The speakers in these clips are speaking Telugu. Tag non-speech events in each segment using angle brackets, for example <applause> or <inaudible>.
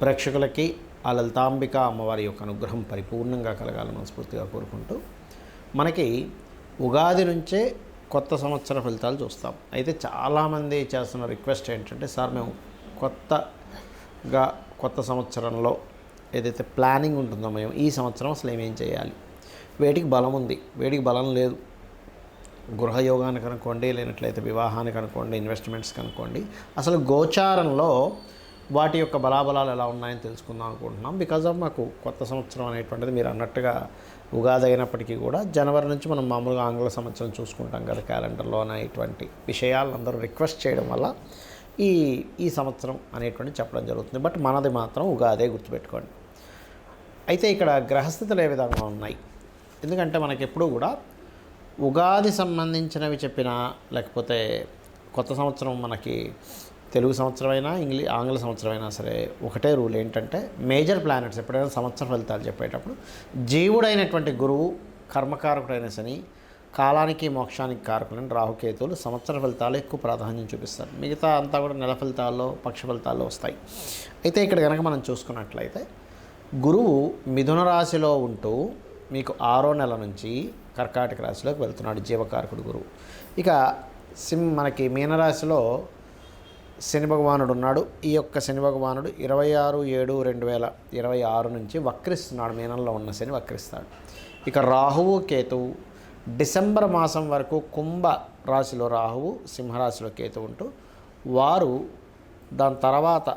ప్రేక్షకులకి ఆ లలితాంబిక అమ్మవారి యొక్క అనుగ్రహం పరిపూర్ణంగా కలగాలని మనస్ఫూర్తిగా కోరుకుంటూ మనకి ఉగాది నుంచే కొత్త సంవత్సర ఫలితాలు చూస్తాం. అయితే చాలామంది చేస్తున్న రిక్వెస్ట్ ఏంటంటే సార్ మేము కొత్తగా కొత్త సంవత్సరంలో ఏదైతే ప్లానింగ్ ఉంటుందో మేము ఈ సంవత్సరం అసలు ఏమేం చేయాలి? వేటికి బలం ఉంది వేటికి బలం లేదు. గృహయోగానికి అనుకోండి లేనట్లయితే వివాహానికి అనుకోండి ఇన్వెస్ట్మెంట్స్కి అనుకోండి అసలు గోచారంలో వాటి యొక్క బలాబలాలు ఎలా ఉన్నాయని తెలుసుకుందాం అనుకుంటున్నాం. బికాజ్ ఆఫ్ మాకు కొత్త సంవత్సరం అనేటువంటిది మీరు అన్నట్టుగా ఉగాది అయినప్పటికీ కూడా జనవరి నుంచి మనం మామూలుగా ఆంగ్ల సంవత్సరం చూసుకుంటాం కదా క్యాలెండర్లో అనేటువంటి విషయాలు అందరూ రిక్వెస్ట్ చేయడం వల్ల ఈ ఈ సంవత్సరం అనేటువంటి చెప్పడం జరుగుతుంది. బట్ మనది మాత్రం ఉగాదే గుర్తుపెట్టుకోండి. అయితే ఇక్కడ గ్రహస్థితులు ఏ విధంగా ఉన్నాయి? ఎందుకంటే మనకి ఎప్పుడూ కూడా ఉగాది సంబంధించినవి చెప్పినా లేకపోతే కొత్త సంవత్సరం మనకి తెలుగు సంవత్సరమైనా ఇంగ్లీ ఆంగ్ల సంవత్సరమైనా సరే ఒకటే రూల్ ఏంటంటే మేజర్ ప్లానెట్స్ ఎప్పుడైనా సంవత్సర ఫలితాలు చెప్పేటప్పుడు జీవుడైనటువంటి గురువు కర్మకారకుడైన శని కాలానికి మోక్షానికి కారకులైన రాహుకేతువులు సంవత్సర ఫలితాలు ఎక్కువ ప్రాధాన్యం చూపిస్తారు. మిగతా అంతా కూడా నెల ఫలితాల్లో పక్ష ఫలితాల్లో వస్తాయి. అయితే ఇక్కడ కనుక మనం చూసుకున్నట్లయితే గురువు మిథున రాశిలో ఉంటూ మీకు ఆరో నెల నుంచి కర్కాటక రాశిలోకి వెళ్తున్నాడు జీవకారకుడు గురువు. ఇక సిం మనకి మీనరాశిలో శని భగవానుడు ఉన్నాడు. ఈ యొక్క శని భగవానుడు ఇరవై ఆరు ఏడు రెండు వేల ఇరవై ఆరు నుంచి వక్రిస్తున్నాడు మీనంలో ఉన్న శని వక్రిస్తాడు. ఇక రాహువు కేతువు డిసెంబర్ మాసం వరకు కుంభ రాశిలో రాహువు సింహరాశిలో కేతు ఉంటూ వారు దాని తర్వాత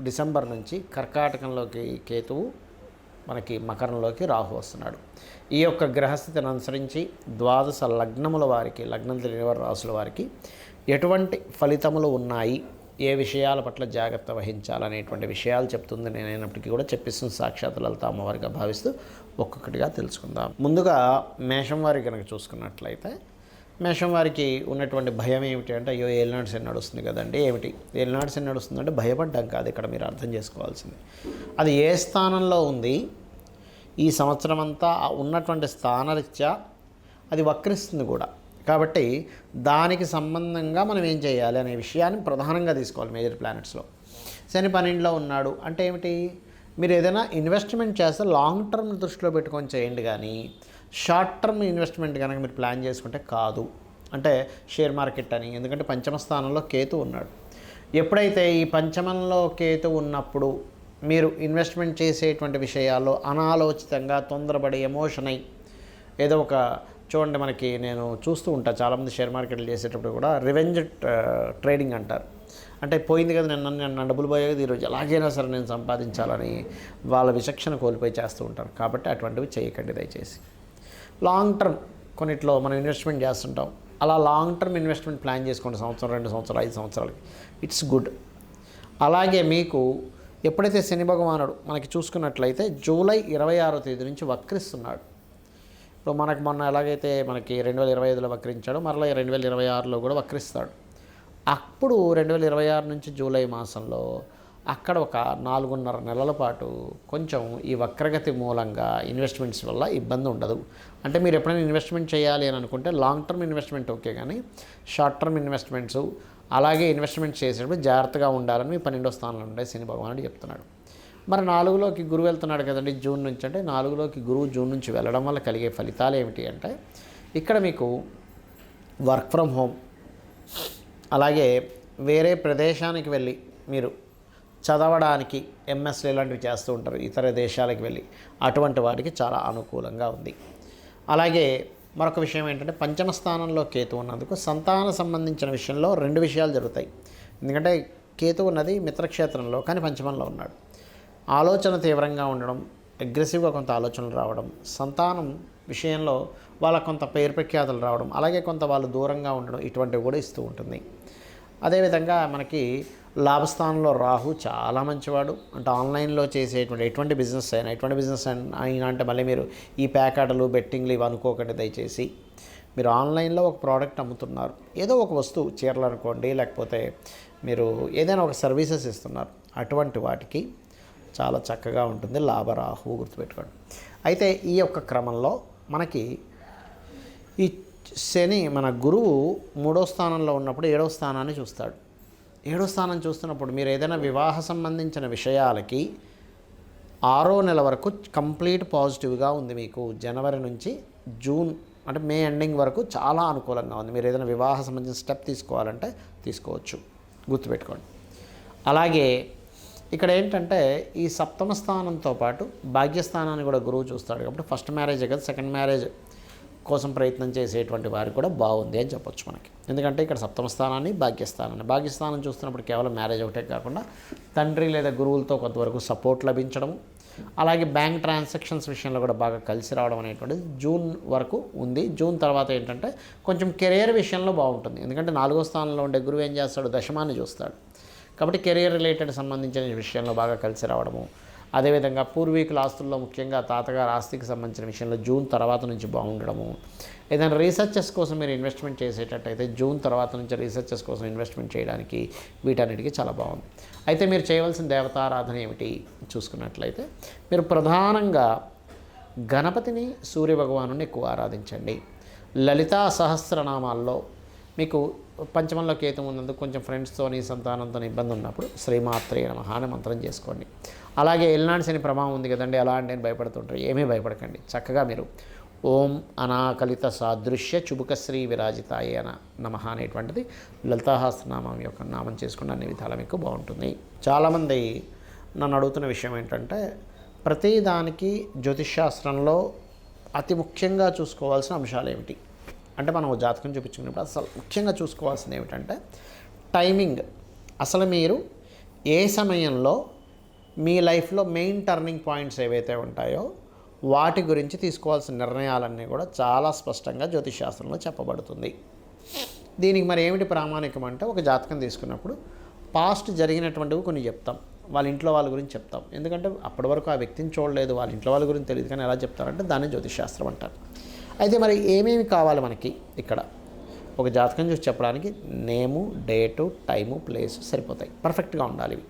డిసెంబర్ నుంచి కర్కాటకంలోకి కేతువు మనకి మకరంలోకి రాహు వస్తున్నాడు. ఈ యొక్క గ్రహస్థితిని అనుసరించి ద్వాదశ లగ్నముల వారికి లగ్నం తెలియని వారి రాసుల వారికి ఎటువంటి ఫలితములు ఉన్నాయి? ఏ విషయాల పట్ల జాగ్రత్త వహించాలనేటువంటి విషయాలు చెప్తుంది. నేనైనప్పటికీ కూడా చెప్పిస్తున్న సాక్షాత్ లలిత అమ్మవారిగా భావిస్తూ ఒక్కొక్కటిగా తెలుసుకుందాం. ముందుగా మేషం వారి కనుక చూసుకున్నట్లయితే మేషం వారికి ఉన్నటువంటి భయం ఏమిటి అంటే అయ్యో ఏలినాడు శని నడుస్తుంది కదండి. ఏమిటి? ఏలినాడు శని నడుస్తుందంటే భయపడ్డాం కాదు. ఇక్కడ మీరు అర్థం చేసుకోవాల్సింది. అది ఏ స్థానంలో ఉంది? ఈ సంవత్సరం అంతా ఉన్నటువంటి స్థానరీత్యా అది వక్రిస్తుంది కూడా. కాబట్టి దానికి సంబంధంగా మనం ఏం చేయాలి అనే విషయాన్ని ప్రధానంగా తీసుకోవాలి మేజర్ ప్లానెట్స్లో శని పన్నెండులో ఉన్నాడు. అంటే ఏమిటి? మీరు ఏదైనా ఇన్వెస్ట్మెంట్ చేస్తే లాంగ్ టర్మ్ దృష్టిలో పెట్టుకొని చేయండి కానీ షార్ట్ టర్మ్ ఇన్వెస్ట్మెంట్ కనుక మీరు ప్లాన్ చేసుకుంటే కాదు. అంటే షేర్ మార్కెట్ అని. ఎందుకంటే పంచమ స్థానంలో కేతు ఉన్నాడు. ఎప్పుడైతే ఈ పంచమంలో కేతు ఉన్నప్పుడు మీరు ఇన్వెస్ట్మెంట్ చేసేటువంటి విషయాల్లో అనాలోచితంగా తొందరపడి ఎమోషన్ అయి ఏదో ఒక చూడండి మనకి నేను చూస్తూ ఉంటాను చాలామంది షేర్ మార్కెట్లు చేసేటప్పుడు కూడా రివెంజ్ ట్రేడింగ్ అంటారు. అంటే పోయింది కదా నేను నన్ను డబ్బులు పోయేది ఈరోజు ఎలాగైనా సరే నేను సంపాదించాలని వాళ్ళ విచక్షణ కోల్పోయి చేస్తూ ఉంటారు. కాబట్టి అటువంటివి చేయకండి దయచేసి. లాంగ్ టర్మ్ కొన్నిట్లో మనం ఇన్వెస్ట్మెంట్ చేస్తుంటాం. అలా లాంగ్ టర్మ్ ఇన్వెస్ట్మెంట్ ప్లాన్ చేసుకోండి. సంవత్సరం రెండు సంవత్సరాలు ఐదు సంవత్సరాలకి. ఇట్స్ గుడ్ అలాగే మీకు ఎప్పుడైతే శని భగవానుడు మనకి చూసుకున్నట్లయితే జూలై ఇరవై ఆరో తేదీ నుంచి వక్రిస్తున్నాడు. ఇప్పుడు మనకు మొన్న ఎలాగైతే మనకి రెండు వేల ఇరవై ఐదులో వక్రించాడో మరలా రెండు వేల ఇరవై ఆరులో కూడా వక్రిస్తాడు. అప్పుడు రెండు వేల ఇరవై ఆరు నుంచి జూలై మాసంలో అక్కడ ఒక నాలుగున్నర నెలల పాటు కొంచెం ఈ వక్రగతి మూలంగా ఇన్వెస్ట్మెంట్స్ వల్ల ఇబ్బంది ఉండదు. అంటే మీరు ఎప్పుడైనా ఇన్వెస్ట్మెంట్ చేయాలి అని అనుకుంటే లాంగ్ టర్మ్ ఇన్వెస్ట్మెంట్ ఓకే కానీ షార్ట్ టర్మ్ ఇన్వెస్ట్మెంట్స్ అలాగే ఇన్వెస్ట్మెంట్ చేసేటప్పుడు జాగ్రత్తగా ఉండాలని మీ పన్నెండో స్థానంలో ఉండే శని భగవానుడు చెప్తున్నాడు. మరి నాలుగులోకి గురువు వెళ్తున్నాడు కదండి జూన్ నుంచి. అంటే నాలుగులోకి గురువు జూన్ నుంచి వెళ్ళడం వల్ల కలిగే ఫలితాలు ఏమిటి అంటే ఇక్కడ మీకు వర్క్ ఫ్రమ్ హోమ్ అలాగే వేరే ప్రదేశానికి వెళ్ళి మీరు చదవడానికి ఎంఎస్లు ఇలాంటివి చేస్తూ ఉంటారు ఇతర దేశాలకు వెళ్ళి. అటువంటి వాటికి చాలా అనుకూలంగా ఉంది. అలాగే మరొక విషయం ఏంటంటే పంచమ స్థానంలో కేతు ఉన్నందుకు సంతాన సంబంధించిన విషయంలో రెండు విషయాలు జరుగుతాయి. ఎందుకంటే కేతు ఉన్నది మిత్రక్షేత్రంలో కానీ పంచమంలో ఉన్నాడు. ఆలోచన తీవ్రంగా ఉండడం అగ్రెసివ్గా కొంత ఆలోచనలు రావడం సంతానం విషయంలో వాళ్ళ కొంత పేరు ప్రఖ్యాతలు రావడం అలాగే కొంత వాళ్ళు దూరంగా ఉండడం ఇటువంటివి కూడా ఇస్తూ ఉంటుంది. అదేవిధంగా మనకి లాభస్థానంలో రాహు చాలా మంచివాడు. అంటే ఆన్లైన్లో చేసేటువంటి ఎటువంటి బిజినెస్ అయినా ఎటువంటి బిజినెస్ అయినా అంటే మళ్ళీ మీరు ఈ ప్యాకెట్లు బెట్టింగ్లు ఇవి అనుకోకండి దయచేసి. మీరు ఆన్లైన్లో ఒక ప్రోడక్ట్ అమ్ముతున్నారు. ఏదో ఒక వస్తువు చీరలు అనుకోండి లేకపోతే మీరు ఏదైనా ఒక సర్వీసెస్ ఇస్తున్నారు. అటువంటి వాటికి చాలా చక్కగా ఉంటుంది. లాభరాహు గుర్తుపెట్టుకోండి. అయితే ఈ యొక్క క్రమంలో మనకి ఈ శని మన గురువు మూడో స్థానంలో ఉన్నప్పుడు ఏడవ స్థానాన్ని చూస్తాడు. ఏడో స్థానం చూస్తున్నప్పుడు మీరు ఏదైనా వివాహ సంబంధించిన విషయాలకి ఆరో నెల వరకు కంప్లీట్ పాజిటివ్గా ఉంది మీకు. జనవరి నుంచి జూన్ అంటే మే ఎండింగ్ వరకు చాలా అనుకూలంగా ఉంది. మీరు ఏదైనా వివాహ సంబంధించిన స్టెప్ తీసుకోవాలంటే తీసుకోవచ్చు. గుర్తుపెట్టుకోండి. అలాగే ఇక్కడ ఏంటంటే ఈ సప్తమ స్థానంతో పాటు భాగ్యస్థానాన్ని కూడా గురువు చూస్తాడు కాబట్టి ఫస్ట్ మ్యారేజ్ కదా సెకండ్ మ్యారేజ్ కోసం ప్రయత్నం చేసేటువంటి వారికి కూడా బాగుంది అని చెప్పొచ్చు మనకి. ఎందుకంటే ఇక్కడ సప్తమ స్థానాన్ని భాగ్యస్థానాన్ని. భాగ్యస్థానం చూస్తున్నప్పుడు కేవలం మ్యారేజ్ ఒకటే కాకుండా తండ్రి లేదా గురువులతో కొంతవరకు సపోర్ట్ లభించడం అలాగే బ్యాంక్ ట్రాన్సాక్షన్స్ విషయంలో కూడా బాగా కలిసి రావడం అనేటువంటిది జూన్ వరకు ఉంది. జూన్ తర్వాత ఏంటంటే కొంచెం కెరియర్ విషయంలో బాగుంటుంది. ఎందుకంటే నాలుగో స్థానంలో ఉండే గురువు ఏం చేస్తాడు? దశమాన్ని చూస్తాడు. కాబట్టి కెరియర్ రిలేటెడ్ సంబంధించిన విషయంలో బాగా కలిసి రావడము. అదేవిధంగా పూర్వీకుల ఆస్తుల్లో ముఖ్యంగా తాతగారు ఆస్తికి సంబంధించిన విషయంలో జూన్ తర్వాత నుంచి బాగుండడము. ఏదైనా రీసెర్చెస్ కోసం మీరు ఇన్వెస్ట్మెంట్ చేసేటట్టయితే జూన్ తర్వాత నుంచి రీసెర్చెస్ కోసం ఇన్వెస్ట్మెంట్ చేయడానికి వీటన్నిటికీ చాలా బాగుంది. అయితే మీరు చేయవలసిన దేవతారాధన ఏమిటి? చూసుకున్నట్లయితే మీరు ప్రధానంగా గణపతిని సూర్యభగవాను ఎక్కువ ఆరాధించండి. లలితా సహస్రనామాల్లో మీకు పంచమంలో కేతం ఉన్నందుకు కొంచెం ఫ్రెండ్స్తోని సంతానంతో ఇబ్బంది ఉన్నప్పుడు శ్రీమాత్రే నమ మంత్రం చేసుకోండి. అలాగే ఎల్నాడు శని ప్రభావం ఉంది కదండి అలా అంటే నేను భయపడుతుంటారు ఏమీ భయపడకండి. చక్కగా మీరు ఓం అనాకలిత సాదృశ్య చుబుకశ్రీ విరాజితాయ అన నమ అనేటువంటిది లలితాహాస్త్రనామం యొక్క నామం చేసుకున్న అన్ని విధాల మీకు బాగుంటుంది. చాలామంది నన్ను అడుగుతున్న విషయం ఏంటంటే ప్రతి దానికి జ్యోతిష్శాస్త్రంలో అతి ముఖ్యంగా చూసుకోవాల్సిన అంశాలు ఏమిటి? అంటే మనం జాతకం చూపించుకున్నప్పుడు అసలు ముఖ్యంగా చూసుకోవాల్సింది ఏమిటంటే టైమింగ్. అసలు మీరు ఏ సమయంలో మీ లైఫ్లో మెయిన్ టర్నింగ్ పాయింట్స్ ఏవైతే ఉంటాయో వాటి గురించి తీసుకోవాల్సిన నిర్ణయాలన్నీ కూడా చాలా స్పష్టంగా జ్యోతిష్ చెప్పబడుతుంది. దీనికి మరి ఏమిటి ప్రామాణికం అంటే ఒక జాతకం తీసుకున్నప్పుడు పాస్ట్ జరిగినటువంటివి కొన్ని చెప్తాం. వాళ్ళ ఇంట్లో వాళ్ళ గురించి చెప్తాం. ఎందుకంటే అప్పటి వరకు ఆ వ్యక్తిని చూడలేదు. వాళ్ళ ఇంట్లో వాళ్ళ గురించి తెలియదు కానీ ఎలా చెప్తారంటే దాన్ని జ్యోతిష్ శాస్త్రం అంటారు. అయితే మరి ఏమేమి కావాలి మనకి ఇక్కడ? ఒక జాతకం చూసి చెప్పడానికి నేము డేటు టైము ప్లేస్ సరిపోతాయి. పర్ఫెక్ట్గా ఉండాలి ఇవి.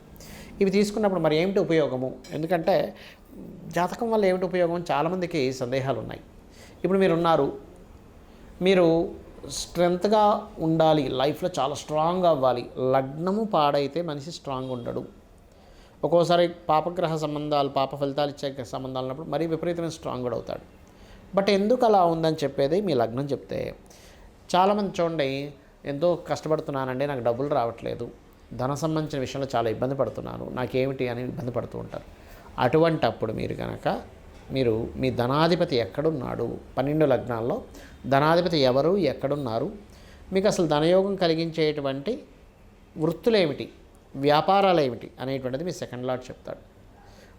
ఇవి తీసుకున్నప్పుడు మరి ఏమిటి ఉపయోగము? ఎందుకంటే జాతకం వల్ల ఏమిటి ఉపయోగం? చాలామందికి సందేహాలు ఉన్నాయి. ఇప్పుడు మీరు ఉన్నారు మీరు స్ట్రెంత్గా ఉండాలి. లైఫ్లో చాలా స్ట్రాంగ్ అవ్వాలి. లగ్నము పాడైతే మనిషి స్ట్రాంగ్ ఉండడు. ఒక్కోసారి పాపగ్రహ సంబంధాలు పాప ఫలితాలు ఇచ్చే సంబంధాలు ఉన్నప్పుడు మరీ విపరీతమైన స్ట్రాంగ్ కూడా అవుతాడు బట్ ఎందుకు అలా ఉందని చెప్పేది మీ లగ్నం చెప్తే చాలామంది చూడండి ఎంతో కష్టపడుతున్నానండి నాకు డబ్బులు రావట్లేదు ధన సంబంధించిన విషయంలో చాలా ఇబ్బంది పడుతున్నాను నాకేమిటి అని ఇబ్బంది పడుతూ ఉంటారు. అటువంటి అప్పుడు మీరు కనుక మీరు మీ ధనాధిపతి ఎక్కడున్నాడు పన్నెండు లగ్నాల్లో ధనాధిపతి ఎవరు ఎక్కడున్నారు మీకు అసలు ధనయోగం కలిగించేటువంటి వృత్తులేమిటి వ్యాపారాలు ఏమిటి అనేటువంటిది మీ సెకండ్ లాట్ చెప్తాడు.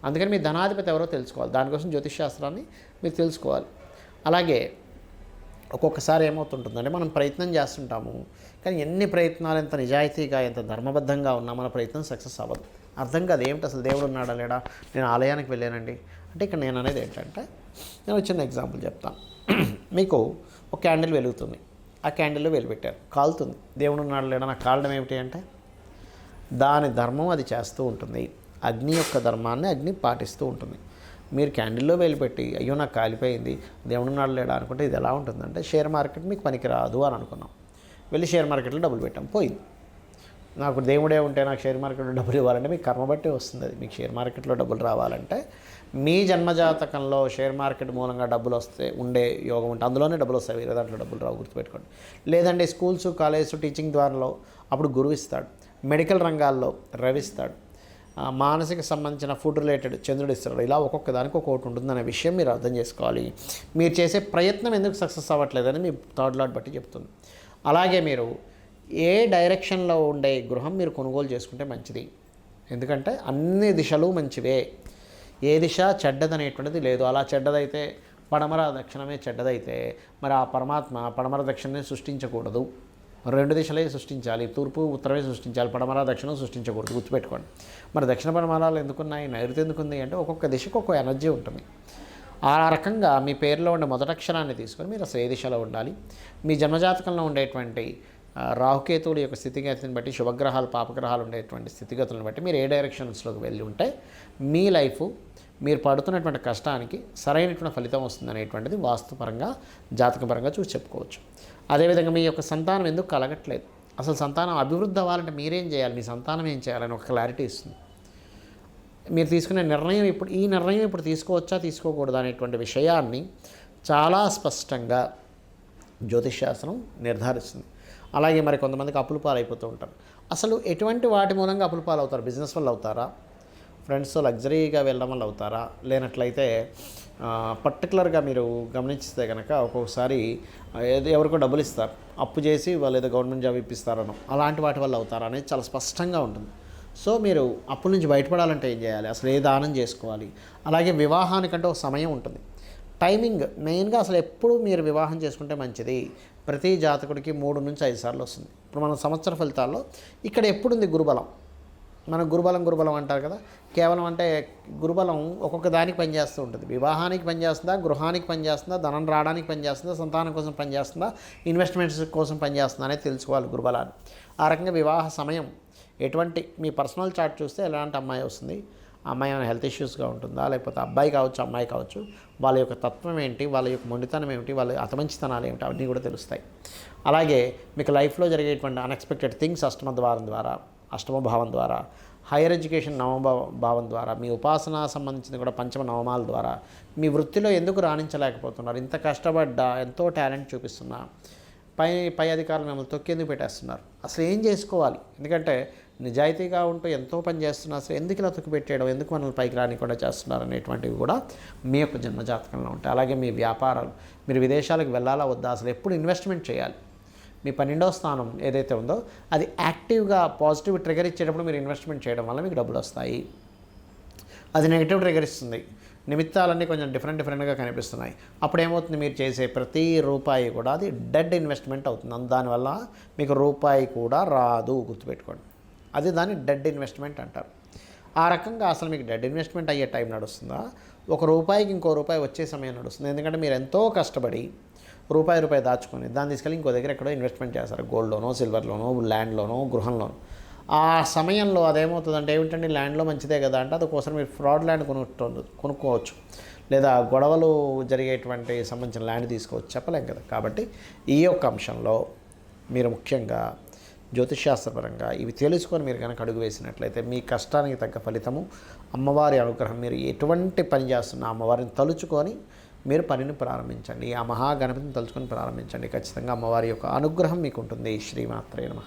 అందుకని మీ ధనాధిపతి ఎవరో తెలుసుకోవాలి. దానికోసం జ్యోతిష్ శాస్త్రాన్ని మీరు తెలుసుకోవాలి. అలాగే ఒక్కొక్కసారి ఏమవుతుంటుందంటే మనం ప్రయత్నం చేస్తుంటాము కానీ ఎన్ని ప్రయత్నాలు ఎంత నిజాయితీగా ఎంత ధర్మబద్ధంగా ఉన్నా మన ప్రయత్నం సక్సెస్ అవ్వదు. అర్థం కాదు ఏమిటి అసలు దేవుడు ఉన్నాడా లేడా? నేను ఆలయానికి వెళ్ళానండి. అంటే ఇక్కడ నేను అనేది ఏంటంటే నేను చిన్న ఎగ్జాంపుల్ చెప్తాను. <clears throat> మీకు ఒక క్యాండిల్ వెలుగుతుంది. ఆ క్యాండిల్లో వెలుపెట్టారు. కాలుతుంది. దేవుడు ఉన్నాడు లేడా? నాకు కాలడం ఏమిటి అంటే దాని ధర్మం అది చేస్తూ ఉంటుంది. అగ్ని యొక్క ధర్మాన్ని అగ్ని పాటిస్తూ ఉంటుంది. మీరు క్యాండిల్లో వేలిపెట్టి అయ్యో నాకు కాలిపోయింది దేవుడు నాడు లేడా? అనుకుంటే ఇది ఎలా ఉంటుందంటే షేర్ మార్కెట్ మీకు పనికి రాదు అని అనుకున్నాం. వెళ్ళి షేర్ మార్కెట్లో డబ్బులు పెట్టాం పోయింది. నాకు దేవుడే ఉంటే నాకు షేర్ మార్కెట్లో డబ్బులు ఇవ్వాలంటే మీకు కర్మ బట్టి వస్తుంది అది. మీకు షేర్ మార్కెట్లో డబ్బులు రావాలంటే మీ జన్మజాతకంలో షేర్ మార్కెట్ మూలంగా డబ్బులు వస్తే ఉండే యోగం ఉంటే అందులోనే డబ్బులు వస్తాయి. వేరే దాంట్లో డబ్బులు రావు గుర్తుపెట్టుకోండి. లేదంటే స్కూల్స్ కాలేజెస్ టీచింగ్ ద్వారాలో అప్పుడు గురువు ఇస్తాడు. మెడికల్ రంగాల్లో రవిస్తాడు మానసిక సంబంధించిన ఫుడ్ రిలేటెడ్ చంద్రుడు ఇస్తున్నాడు ఇలా ఒక్కొక్క దానికి ఒక్కొక్కటి ఉంటుందనే విషయం మీరు అర్థం చేసుకోవాలి. మీరు చేసే ప్రయత్నం ఎందుకు సక్సెస్ అవ్వట్లేదని మీ థర్డ్ లాట్ బట్టి చెప్తుంది. అలాగే మీరు ఏ డైరెక్షన్లో ఉండే గృహం మీరు కొనుగోలు చేసుకుంటే మంచిది. ఎందుకంటే అన్ని దిశలు మంచివే. ఏ దిశ చెడ్డదనేటువంటిది లేదు. అలా చెడ్డదైతే పడమర దక్షిణమే చెడ్డదైతే మరి ఆ పరమాత్మ పడమర దక్షిణమే సృష్టించకూడదు. రెండు దిశలే సృష్టించాలి. తూర్పు ఉత్తరమే సృష్టించాలి. పడమర దక్షిణం సృష్టించకూడదు. గుర్తుపెట్టుకోండి. మరి దక్షిణ పడమరాలు ఎందుకున్నాయి? నైరుతి ఎందుకుంది? అంటే ఒక్కొక్క దిశకు ఒక్కొక్క ఎనర్జీ ఉంటుంది. ఆ రకంగా మీ పేరులో ఉండే మొదట అక్షరాన్ని తీసుకొని మీరు అసలు ఏ దిశలో ఉండాలి. మీ జన్మజాతకంలో ఉండేటువంటి రాహుకేతువుల యొక్క స్థితిగతిని బట్టి శుభగ్రహాలు పాపగ్రహాలు ఉండేటువంటి స్థితిగతులను బట్టి మీరు ఏ డైరెక్షన్స్లోకి వెళ్ళి ఉంటే మీ లైఫ్ మీరు పడుతున్నటువంటి కష్టానికి సరైనటువంటి ఫలితం వస్తుంది అనేటువంటిది వాస్తుపరంగా జాతకపరంగా చూసి చెప్పుకోవచ్చు. అదేవిధంగా మీ యొక్క సంతానం ఎందుకు కలగట్లేదు? అసలు సంతానం అభివృద్ధి అవ్వాలంటే మీరేం చేయాలి? మీ సంతానం ఏం చేయాలని ఒక క్లారిటీ ఇస్తుంది. మీరు తీసుకునే నిర్ణయం ఇప్పుడు ఈ నిర్ణయం ఇప్పుడు తీసుకోవచ్చా? తీసుకోకూడదా? అనేటువంటి విషయాన్ని చాలా స్పష్టంగా జ్యోతిష్శాస్త్రం నిర్ధారిస్తుంది. అలాగే మరి కొంతమందికి అప్పులు పాలైపోతూ ఉంటారు. అసలు ఎటువంటి వాటి మూలంగా అప్పులు పాలవుతారు? బిజినెస్ వల్ల అవుతారా? ఫ్రెండ్స్తో లగ్జరీగా వెళ్ళడం వల్ల అవుతారా? లేనట్లయితే పర్టికులర్గా మీరు గమనిస్తే కనుక ఒక్కొక్కసారి ఏదో ఎవరికో డబ్బులు ఇస్తారు. అప్పు చేసి వాళ్ళు ఏదో గవర్నమెంట్ జాబ్ ఇప్పిస్తారనో అలాంటి వాటి వల్ల అవుతారా అనేది చాలా స్పష్టంగా ఉంటుంది. సో మీరు అప్పుల నుంచి బయటపడాలంటే ఏం చేయాలి? అసలు ఏ దానం చేసుకోవాలి? అలాగే వివాహానికంటే ఒక సమయం ఉంటుంది. టైమింగ్ మెయిన్గా అసలు ఎప్పుడు మీరు వివాహం చేసుకుంటే మంచిది? ప్రతి జాతకుడికి మూడు నుంచి ఐదు సార్లు వస్తుంది. ఇప్పుడు మన సంవత్సర ఫలితాల్లో ఇక్కడ ఎప్పుడుంది గురుబలం? మన గురుబలం గురుబలం అంటారు కదా. కేవలం అంటే గురుబలం ఒక్కొక్క దానికి పనిచేస్తూ ఉంటుంది. వివాహానికి పనిచేస్తుందా గృహానికి పనిచేస్తుందా ధనం రావడానికి పనిచేస్తుందా సంతానం కోసం పనిచేస్తుందా ఇన్వెస్ట్మెంట్స్ కోసం పనిచేస్తుందా అనేది తెలుసుకోవాలి గురుబలాన్ని. ఆ రకంగా వివాహ సమయం ఎటువంటి మీ పర్సనల్ చార్ట్ చూస్తే ఎలాంటి అమ్మాయి వస్తుంది? అమ్మాయి ఏమైనా హెల్త్ ఇష్యూస్గా ఉంటుందా? లేకపోతే అబ్బాయి కావచ్చు అమ్మాయి కావచ్చు వాళ్ళ యొక్క తత్వం ఏంటి? వాళ్ళ యొక్క మొండితనం ఏమిటి? వాళ్ళ అతమంచితనాలు ఏమిటి? అవన్నీ కూడా తెలుస్తాయి. అలాగే మీకు లైఫ్లో జరిగేటువంటి అన్ఎక్స్పెక్టెడ్ థింగ్స్ అష్టమ ద్వారం ద్వారా అష్టమ భావం ద్వారా హైయర్ ఎడ్యుకేషన్ నవమ భావం ద్వారా మీ ఉపాసన సంబంధించిన కూడా పంచమ నవమాల ద్వారా మీ వృత్తిలో ఎందుకు రాణించలేకపోతున్నారు? ఇంత కష్టపడ్డా ఎంతో టాలెంట్ చూపిస్తున్నా పై పై అధికారులు మిమ్మల్ని తొక్కేందుకు పెట్టేస్తున్నారు? అసలు ఏం చేసుకోవాలి? ఎందుకంటే నిజాయితీగా ఉంటూ ఎంతో పని చేస్తున్నా అసలు ఎందుకు ఇలా తొక్కి పెట్టేయడం? ఎందుకు మనల్ని పైకి రానికుండా చేస్తున్నారు అనేటువంటివి కూడా మీ యొక్క జన్మజాతకంలో ఉంటాయి. అలాగే మీ వ్యాపారాలు మీరు విదేశాలకు వెళ్ళాలా వద్దా? అసలు ఎప్పుడు ఇన్వెస్ట్మెంట్ చేయాలి? మీ పన్నెండవ స్థానం ఏదైతే ఉందో అది యాక్టివ్గా పాజిటివ్ ట్రిగర్ ఇచ్చేటప్పుడు మీరు ఇన్వెస్ట్మెంట్ చేయడం వల్ల మీకు డబ్బులు వస్తాయి. అది నెగిటివ్ ట్రిగర్ ఇస్తుంది. నిమిత్తాలన్నీ కొంచెం డిఫరెంట్ డిఫరెంట్గా కనిపిస్తున్నాయి. అప్పుడు ఏమవుతుంది మీరు చేసే ప్రతి రూపాయి కూడా అది డెడ్ ఇన్వెస్ట్మెంట్ అవుతుంది. దానివల్ల మీకు రూపాయి కూడా రాదు గుర్తుపెట్టుకోండి. అది దాన్ని డెడ్ ఇన్వెస్ట్మెంట్ అంటారు. ఆ రకంగా అసలు మీకు డెడ్ ఇన్వెస్ట్మెంట్ అయ్యే టైం నడుస్తుందా? ఒక రూపాయికి ఇంకో రూపాయి వచ్చే సమయం నడుస్తుంది. ఎందుకంటే మీరు ఎంతో కష్టపడి రూపాయి రూపాయి దాచుకొని దాన్ని తీసుకెళ్ళి ఇంకో దగ్గర ఎక్కడో ఇన్వెస్ట్మెంట్ చేస్తారు. గోల్డ్లోనో సిల్వర్లోనో ల్యాండ్లోనో గృహంలోనో ఆ సమయంలో అదేమవుతుందంటే ఏమిటంటే ల్యాండ్లో మంచిదే కదా అంటే అందుకోసం మీరు ఫ్రాడ్ ల్యాండ్ కొనుక్కోవచ్చు కొనుక్కోవచ్చు. లేదా గొడవలు జరిగేటువంటి సంబంధించిన ల్యాండ్ తీసుకోవచ్చు. చెప్పలేం కదా. కాబట్టి ఈ యొక్క అంశంలో మీరు ముఖ్యంగా జ్యోతిష్శాస్త్రపరంగా ఇవి తెలుసుకొని మీరు కనుక అడుగు వేసినట్లయితే మీ కష్టానికి తగ్గ ఫలితము అమ్మవారి అనుగ్రహం మీరు ఎటువంటి పని చేస్తున్న అమ్మవారిని తలుచుకొని మీరు పనిని ప్రారంభించండి. ఆ మహాగణపతిని తలుచుకొని ప్రారంభించండి. ఖచ్చితంగా అమ్మవారి యొక్క అనుగ్రహం మీకు ఉంటుంది. శ్రీమాత్రే నమ.